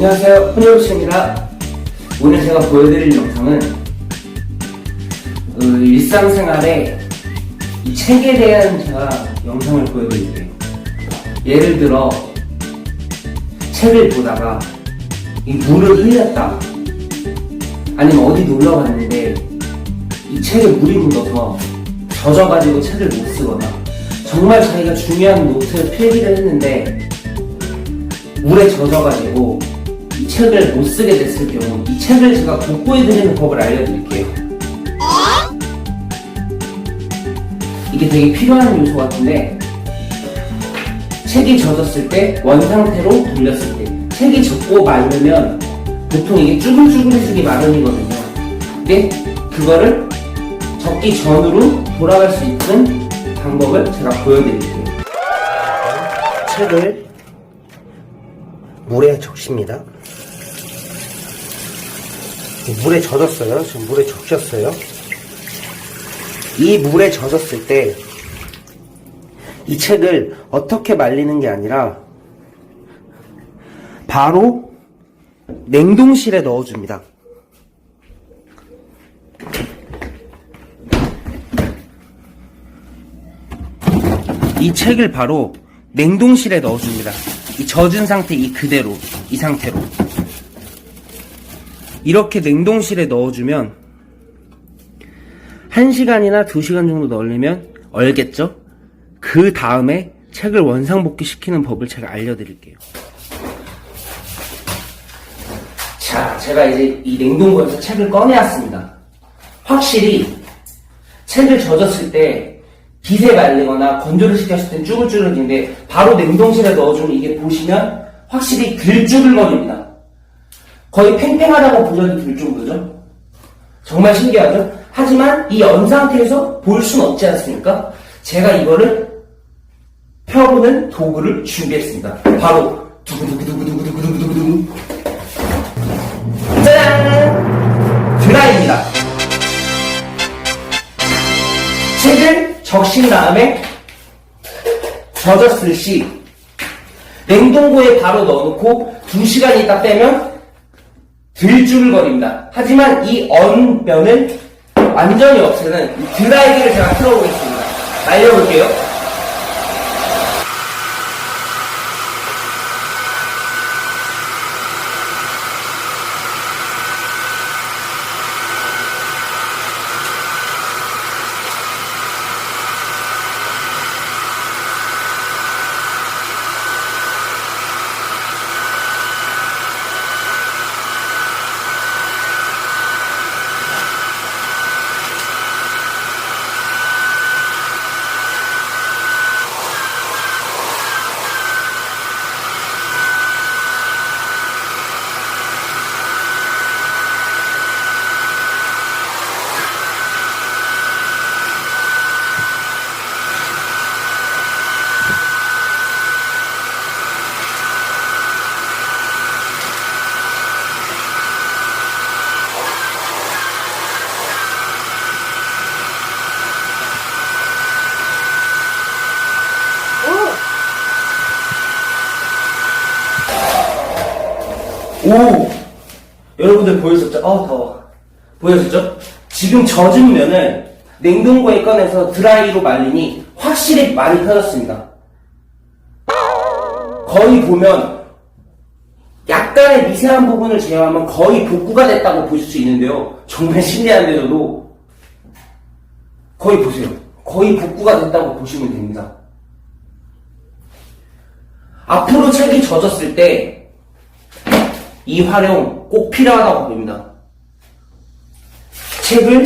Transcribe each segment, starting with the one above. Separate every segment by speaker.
Speaker 1: 안녕하세요. 혼혈씨입니다. 오늘 제가 보여드릴 영상은 어, 일상생활에 이 책에 대한 제가 영상을 보여드릴게요. 예를 들어 책을 보다가 이 물을 흘렸다. 아니면 어디 놀러 갔는데 이 책에 물이 묻어서 젖어가지고 책을 못 쓰거나 정말 자기가 중요한 노트를 필기를 했는데 물에 젖어가지고 이 책을 못 쓰게 됐을 경우 이 책을 제가 복구해드리는 법을 알려드릴게요. 이게 되게 필요한 요소 같은데 책이 젖었을 때 원상태로 돌렸을 때 책이 젖고 말르면 보통 이게 쭈글쭈글해지기 마련이거든요. 근데 그거를 젖기 전으로 돌아갈 수 있는 방법을 제가 보여드릴게요. 책을 물에 적십니다. 물에 젖었어요. 지금 물에 적셨어요. 이 물에 젖었을 때 이 책을 어떻게 말리는 게 아니라 바로 냉동실에 넣어줍니다. 이 책을 바로 냉동실에 넣어줍니다. 이 젖은 상태 이 그대로 이 상태로 이렇게 냉동실에 넣어주면 1시간이나 2시간 정도 넣으려면 얼겠죠? 그 다음에 책을 원상복귀 시키는 법을 제가 알려드릴게요. 자, 제가 이제 이 냉동고에서 책을 꺼내왔습니다. 확실히 책을 젖었을 때 빛에 말리거나 건조를 시켰을 땐 쭈글쭈글인데 바로 냉동실에 넣어주면 이게 보시면 확실히 들쭈글거립니다. 거의 팽팽하다고 보셔도 될 정도죠. 정말 신기하죠? 하지만 이 연 상태에서 볼 수는 없지 않습니까? 제가 이거를 펴보는 도구를 준비했습니다. 바로 두구두구두구두구두구두구두구 짜잔! 드라이입니다. 책을 적신 다음에 젖었을 시 냉동고에 바로 넣어놓고 2시간 있다 빼면 들쭈글거립니다. 하지만 이 언면을 완전히 없애는 이 드라이기를 제가 틀어보겠습니다. 날려볼게요. 오! 여러분들 보여줬죠? 어, 더워. 보여줬죠? 지금 젖은 면을 냉동고에 꺼내서 드라이로 말리니 확실히 많이 펴졌습니다. 거의 보면 약간의 미세한 부분을 제외하면 거의 복구가 됐다고 보실 수 있는데요. 정말 신기한데도 거의 보세요. 거의 복구가 됐다고 보시면 됩니다. 앞으로 책이 젖었을 때 이 활용 꼭 필요하다고 봅니다. 책을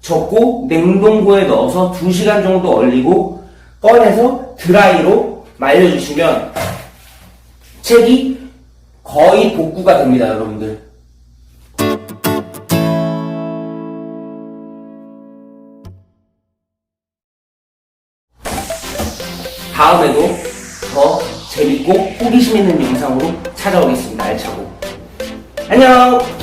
Speaker 1: 접고 냉동고에 넣어서 2시간 정도 얼리고 꺼내서 드라이로 말려주시면 책이 거의 복구가 됩니다, 여러분들. 다음에도 더 재밌고 호기심 있는 영상으로 찾아오겠습니다. 알차고. 안녕!